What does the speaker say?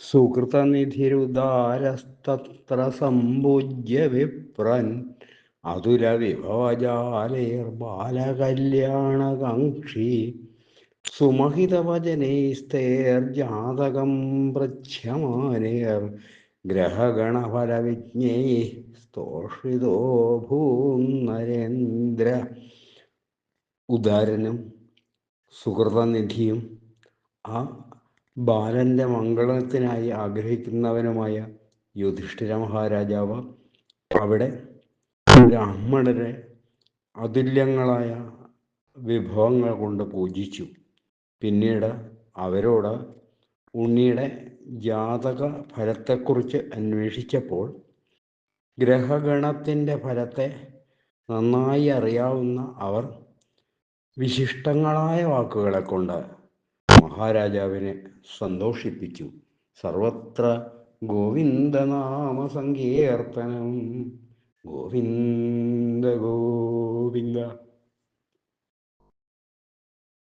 സുകൃതനിധിരുദാരസ്തത്ര സമ്പൂജ്യ വിപ്രൻ അതുലവിഭവജാലേർബാലകല്യാണകാംക്ഷി സുമഹിതവചനൈസ്തേർജാതകം പൃച്ഛമാനേർ ഗ്രഹഗണഫലവിജ്ഞൈ സ്തോഷിതോ ഭൂന്നരേന്ദ്ര. ഉദാരനും സുഹൃതനിധിയും ആ ബാലന്റെ മംഗളത്തിനായി ആഗ്രഹിക്കുന്നവനുമായ യുധിഷ്ഠിര മഹാരാജാവ് അവിടെ ബ്രാഹ്മണരെ അതുല്യങ്ങളായ വിഭവങ്ങൾ കൊണ്ട് പൂജിച്ചു. പിന്നീട് അവരോട് ഉണ്ണിയുടെ ജാതക ഫലത്തെക്കുറിച്ച് അന്വേഷിച്ചപ്പോൾ ഗ്രഹഗണത്തിന്റെ ഫലത്തെ നന്നായി അറിയാവുന്ന അവർ വിശിഷ്ടങ്ങളായ വാക്കുകളെ കൊണ്ട് മഹാരാജാവിനെ സന്തോഷിപ്പിച്ചു. സർവത്ര ഗോവിന്ദനാമ സങ്കീർത്തനം ഗോവിന്ദ ഗോവിന്ദ